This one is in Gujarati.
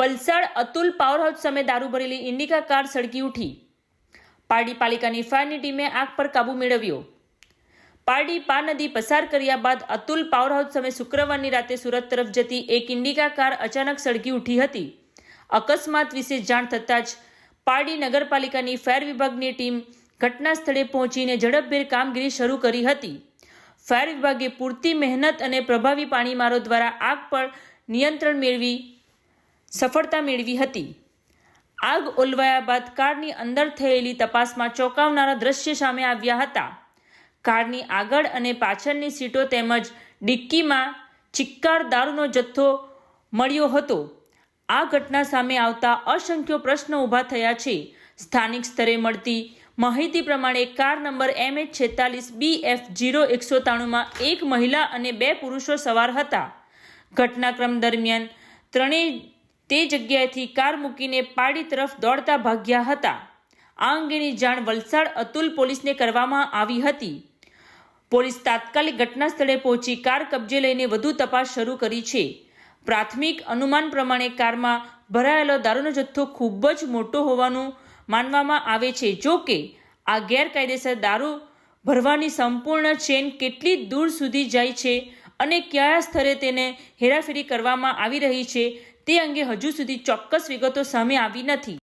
વલસાડ અતુલ પાવર હાઉસ સામે દારૂ ભરેલી ઇન્ડિકા કાર સળગી ઉઠી. પારડી પાલિકાની ફાયરની ટીમે આગ પર કાબૂ મેળવ્યો. પારડી પા નદી પસાર કર્યા બાદ અતુલ પાવર હાઉસ સામે શુક્રવારની રાતે સુરત તરફ જતી એક ઇન્ડિકા કાર અચાનક સળગી ઉઠી હતી. અકસ્માત વિશે જાણ થતાં જ પારડી નગરપાલિકાની ફાયર વિભાગની ટીમ ઘટના સ્થળે પહોંચીને ઝડપભેર કામગીરી શરૂ કરી હતી. ફાયર વિભાગે પૂરતી મહેનત અને પ્રભાવી પાણીમારો દ્વારા આગ પર નિયંત્રણ મેળવી સફળતા મેળવી હતી. આગ ઓલવાયા બાદ કારની અંદર થયેલી તપાસમાં ચોંકાવનારા દ્રશ્ય સામે આવ્યા હતા. કારની આગળ અને પાછળની સીટો તેમજ ડિક્કીમાં ચિક્કાર દારૂનો જથ્થો મળ્યો હતો. આ ઘટના સામે આવતા અસંખ્ય પ્રશ્નો ઊભા થયા છે. સ્થાનિક સ્તરે મળતી માહિતી પ્રમાણે કાર નંબર એમ એચ છેતાલીસ બી એફ જીરો એકસો ત્રાણુંમાં એક મહિલા અને બે પુરુષો સવાર હતા. ઘટનાક્રમ દરમિયાન ત્રણેય તે જગ્યાએથી કાર મૂકીને પાડી તરફ દોડતા ભાગ્યા હતા. આ અંગેની જાણ વલસાડ અતુલ પોલીસને કરવામાં આવી હતી. પોલીસ તાત્કાલિક ઘટના સ્થળે પહોંચી કાર કબજે લઈને વધુ તપાસ શરૂ કરી છે. પ્રાથમિક અનુમાન પ્રમાણે કારમાં ભરાયેલો દારૂનો જથ્થો ખૂબ જ મોટો હોવાનું માનવામાં આવે છે. જો કે, આ ગેરકાયદેસર દારૂ ભરવાની સંપૂર્ણ ચેન કેટલી દૂર સુધી જાય છે અને કયા સ્તરે તેને હેરાફેરી કરવામાં આવી રહી છે તે અંગે હજુ સુધી ચોક્કસ વિગતો સામે આવી નથી.